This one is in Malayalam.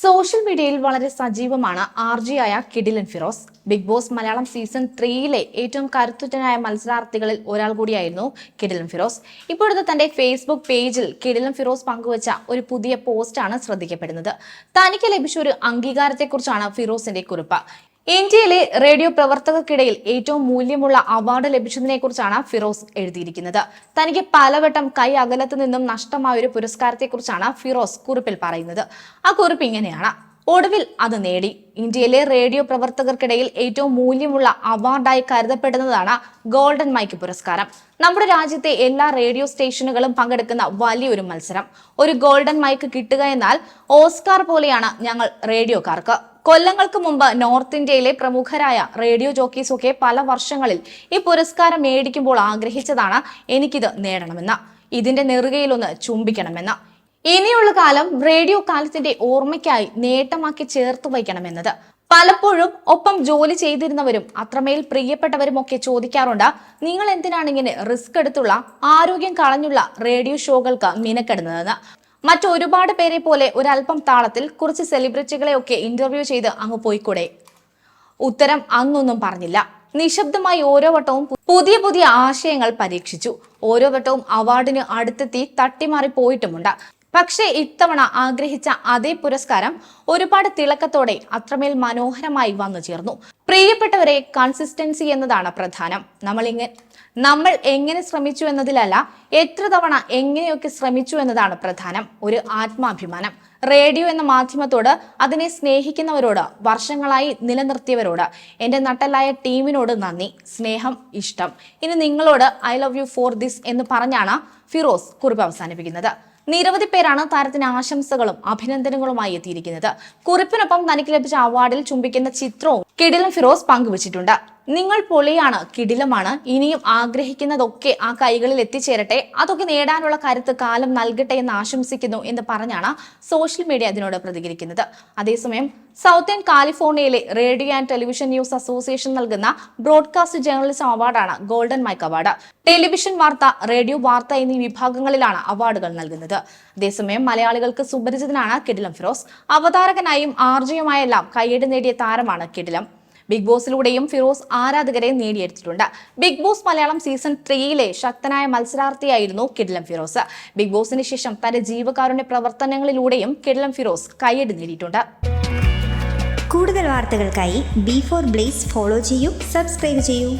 സോഷ്യൽ മീഡിയയിൽ വളരെ സജീവമാണ് ആർ ആയ കിഡിലൻ Firoz. Big Boss Malayalam season ത്രീയിലെ ഏറ്റവും കരുത്തുറ്റനായ മത്സരാർത്ഥികളിൽ ഒരാൾ കൂടിയായിരുന്നു കിഡിലൻ ഫിറോസ്. ഇപ്പോഴത്തെ തന്റെ ഫേസ്ബുക്ക് പേജിൽ കിഡിലൻ ഫിറോസ് പങ്കുവച്ച ഒരു പുതിയ പോസ്റ്റാണ് ശ്രദ്ധിക്കപ്പെടുന്നത്. തനിക്ക് ലഭിച്ച ഒരു അംഗീകാരത്തെക്കുറിച്ചാണ് ഫിറോസിന്റെ കുറിപ്പ്. ഇന്ത്യയിലെ റേഡിയോ പ്രവർത്തകർക്കിടയിൽ ഏറ്റവും മൂല്യമുള്ള അവാർഡ് ലഭിച്ചതിനെ കുറിച്ചാണ് ഫിറോസ് എഴുതിയിരിക്കുന്നത്. തനിക്ക് പലവട്ടം കൈ അകലത്തു നിന്നും നഷ്ടമായ ഒരു പുരസ്കാരത്തെക്കുറിച്ചാണ് ഫിറോസ് കുറിപ്പിൽ പറയുന്നത്. ആ കുറിപ്പ് ഇങ്ങനെയാണ്. ഒടുവിൽ അത് നേടി. ഇന്ത്യയിലെ റേഡിയോ പ്രവർത്തകർക്കിടയിൽ ഏറ്റവും മൂല്യമുള്ള അവാർഡായി കരുതപ്പെടുന്നതാണ് ഗോൾഡൻ മൈക്ക് പുരസ്കാരം. നമ്മുടെ രാജ്യത്തെ എല്ലാ റേഡിയോ സ്റ്റേഷനുകളും പങ്കെടുക്കുന്ന വലിയൊരു മത്സരം. ഒരു ഗോൾഡൻ മൈക്ക് കിട്ടുക എന്നാൽ ഓസ്കാർ പോലെയാണ് ഞങ്ങൾ റേഡിയോക്കാർക്ക്. കൊല്ലങ്ങൾക്ക് മുമ്പ് നോർത്ത് ഇന്ത്യയിലെ പ്രമുഖരായ റേഡിയോ ജോക്കീസൊക്കെ പല വർഷങ്ങളിൽ ഈ പുരസ്കാരം മേടിക്കുമ്പോൾ ആഗ്രഹിച്ചതാണ് എനിക്കിത് നേടണമെന്ന്. ഇതിന്റെ നെറുകയിലൊന്ന് ചുംബിക്കണമെന്ന്. ഇനിയുള്ള കാലം റേഡിയോ കാലത്തിന്റെ ഓർമ്മയ്ക്കായി നേട്ടമാക്കി ചേർത്ത് വയ്ക്കണമെന്നത്. പലപ്പോഴും ഒപ്പം ജോലി ചെയ്തിരുന്നവരും അത്രമേൽ പ്രിയപ്പെട്ടവരും ഒക്കെ ചോദിക്കാറുണ്ട് നിങ്ങൾ എന്തിനാണ് ഇങ്ങനെ റിസ്ക് എടുത്തുള്ള ആരോഗ്യം കളഞ്ഞുള്ള റേഡിയോ ഷോകൾക്ക് മിനക്കെടുന്നതെന്ന്? മറ്റൊരുപാട് പേരെ പോലെ ഒരല്പം താളത്തിൽ കുറച്ച് സെലിബ്രിറ്റികളെ ഒക്കെ ഇന്റർവ്യൂ ചെയ്ത് അങ്ങ് പോയിക്കൂടെ? ഉത്തരം അങ്ങൊന്നും പറഞ്ഞില്ല. നിശബ്ദമായി ഓരോ വട്ടവും പുതിയ പുതിയ ആശയങ്ങൾ പരീക്ഷിച്ചു. ഓരോ വട്ടവും അവാർഡിന് അടുത്തെത്തി തട്ടിമാറി പോയിട്ടുമുണ്ട്. പക്ഷേ ഇത്തവണ ആഗ്രഹിച്ച അതേ പുരസ്കാരം ഒരുപാട് തിളക്കത്തോടെ അത്രമേൽ മനോഹരമായി വന്നു ചേർന്നു. പ്രിയപ്പെട്ടവരെ കൺസിസ്റ്റൻസി എന്നതാണ് പ്രധാനം. നമ്മൾ ഇങ്ങനെ നമ്മൾ എങ്ങനെ ശ്രമിച്ചു എന്നതിലല്ല എത്ര തവണ എങ്ങനെയൊക്കെ ശ്രമിച്ചു എന്നതാണ് പ്രധാനം. ഒരു ആത്മാഭിമാനം. റേഡിയോ എന്ന മാധ്യമത്തോട് അതിനെ സ്നേഹിക്കുന്നവരോട് വർഷങ്ങളായി നിലനിർത്തിയവരോട് എന്റെ നട്ടലായ ടീമിനോട് നന്ദി. സ്നേഹം ഇഷ്ടം. ഇനി നിങ്ങളോട് I love you for this എന്ന് പറഞ്ഞാണ് ഫിറോസ് കുറിപ്പ് അവസാനിപ്പിക്കുന്നത്. നിരവധി പേരാണ് താരത്തിന് ആശംസകളും അഭിനന്ദനങ്ങളുമായി എത്തിയിരിക്കുന്നത്. കുറിപ്പിനൊപ്പം തനിക്ക് ലഭിച്ച അവാർഡിൽ ചുംബിക്കുന്ന ചിത്രവും കിടിലൻ ഫിറോസ് പങ്കുവച്ചിട്ടുണ്ട്. നിങ്ങൾ പൊളിയാണ് കിടിലമാണ്. ഇനിയും ആഗ്രഹിക്കുന്നതൊക്കെ ആ കൈകളിൽ എത്തിച്ചേരട്ടെ. അതൊക്കെ നേടാനുള്ള കരുത്ത് കാലം നൽകട്ടെ എന്ന് ആശംസിക്കുന്നു എന്ന് പറഞ്ഞാണ് സോഷ്യൽ മീഡിയ അതിനോട് പ്രതികരിക്കുന്നത്. അതേസമയം സൗത്ത് ആൻഡ് കാലിഫോർണിയയിലെ radio and television news association നൽകുന്ന ബ്രോഡ്കാസ്റ്റ് ജേർണലിസം അവാർഡാണ് ഗോൾഡൻ മൈക്ക് അവാർഡ്. ടെലിവിഷൻ വാർത്ത റേഡിയോ വാർത്ത എന്നീ വിഭാഗങ്ങളിലാണ് അവാർഡുകൾ നൽകുന്നത്. അതേസമയം മലയാളികൾക്ക് സുപരിചിതനാണ് കിടിലം ഫിറോസ്. അവതാരകനായും ആർജയുമായെല്ലാം കൈയേട് നേടിയ താരമാണ് കിടിലം. ബിഗ് ബോസിലൂടെയും ഫിറോസ് ആരാധകരെ നേടിയെടുത്തിട്ടുണ്ട്. ബിഗ് ബോസ് മലയാളം സീസൺ ത്രീയിലെ ശക്തനായ മത്സരാർത്ഥിയായിരുന്നു കിഡ്ലം ഫിറോസ്. ബിഗ് ബോസിന് ശേഷം തന്റെ ജീവകാരുണ്യ പ്രവർത്തനങ്ങളിലൂടെയും കിഡ്ലം ഫിറോസ് കൈയടി നേടിയിട്ടുണ്ട്. കൂടുതൽ വാർത്തകൾക്കായി ബി ഫോർ ബ്ലേസ് ഫോളോ ചെയ്യൂ സബ്സ്ക്രൈബ് ചെയ്യൂ.